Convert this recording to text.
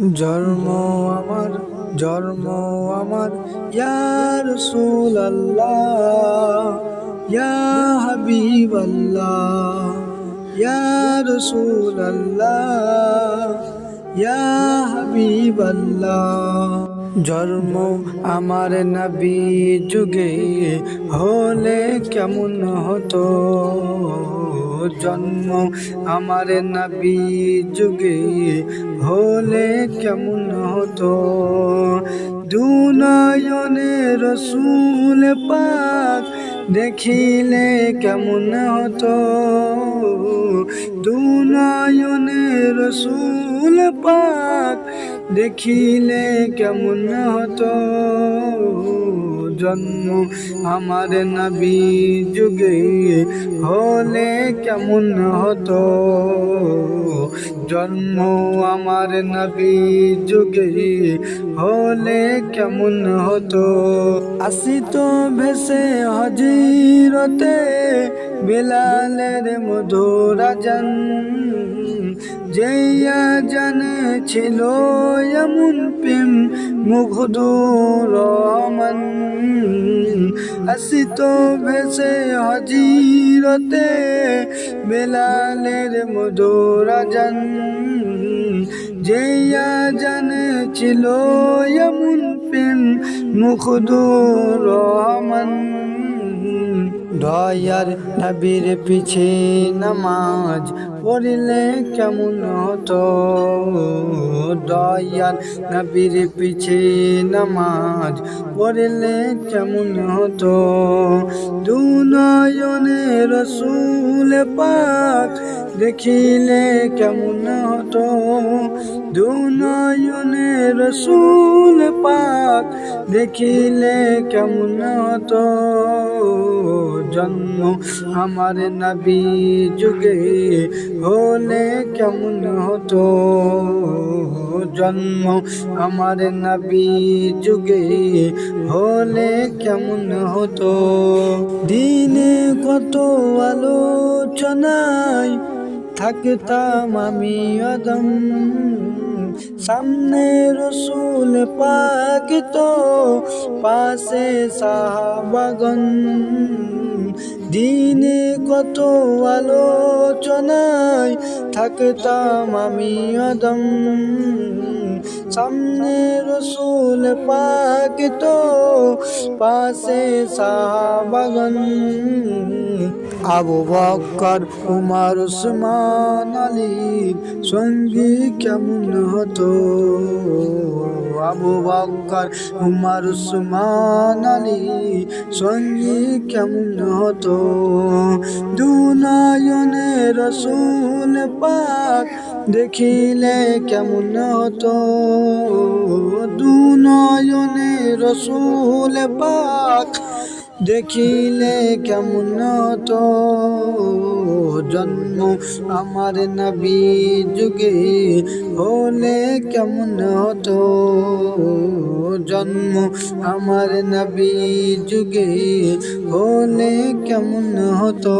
জন্ম আমার জন্ম আমার। ইয়ার রসুল আল্লাহ ইয়া হাবিব আল্লাহ ইয়া রসুল আল্লাহ ইয়া আল্লাহ জন্ম আমার নবী যুগে হলে কেমন হতো? জন্ম আমার নবী যুগে হলে কেমন হতো? দুনয়নে রসুল পাক দেখিলে কেমন হতো? দুনয়নে রসুল পাক দেখিলে কেমন হতো? জন্ম আমার নবী যুগে হলে কেমন হতো? জন্ম আমার নবী যুগে হলে কেমন হতো? আসি তো ভেসে হজিরতে বিলালের মধুরাজন যেয়া জানে ছিল এমন প্রেম, মুগ্ধ রহমান। আসিত ভেসে হজিরতে বেলালের মধুরাজন যেয়া জানে ছিল এমন প্রেম, মুগ্ধ রহমান। দয়ার নবীর পিছে নামাজ পড়লে কেমন হতো? দয়ার নবীর পিছে নামাজ পড়লে কেমন হতো? দু নয়নে রসুল পাক দেখিলে কেমন হতো? দু নয়নে রসুল পাক দেখিলে কেমন হতো? জন্ম আমার নবী যুগে হলে কেমন হতো? জন্ম আমার নবী যুগে হলে কেমন হতো? দিনে কত আলোচনায় থাকতাম আমি অদম সামনে রসুল পাক তো পাশে সাহাবাগন দিনে কত আলোচনায় থাকতাম আমি অদম সামনে রসুল পাক তো পাশে সাহাবাগন আবু বকর, উমার, উসমান আলীর সঙ্গী কেমন হতো? আবু বকর, উমার, উসমান, আলী সঙ্গী কেমন হতো? দু নয়নে রসুল পাক দেখিলে কেমন হতো? দু নয়নে রসুল পাক দেখিলে কেমন হতো জন্ম আমার নবী যুগে হলে কেমন হতো জন্ম আমার নবী যুগে হলে কেমন হতো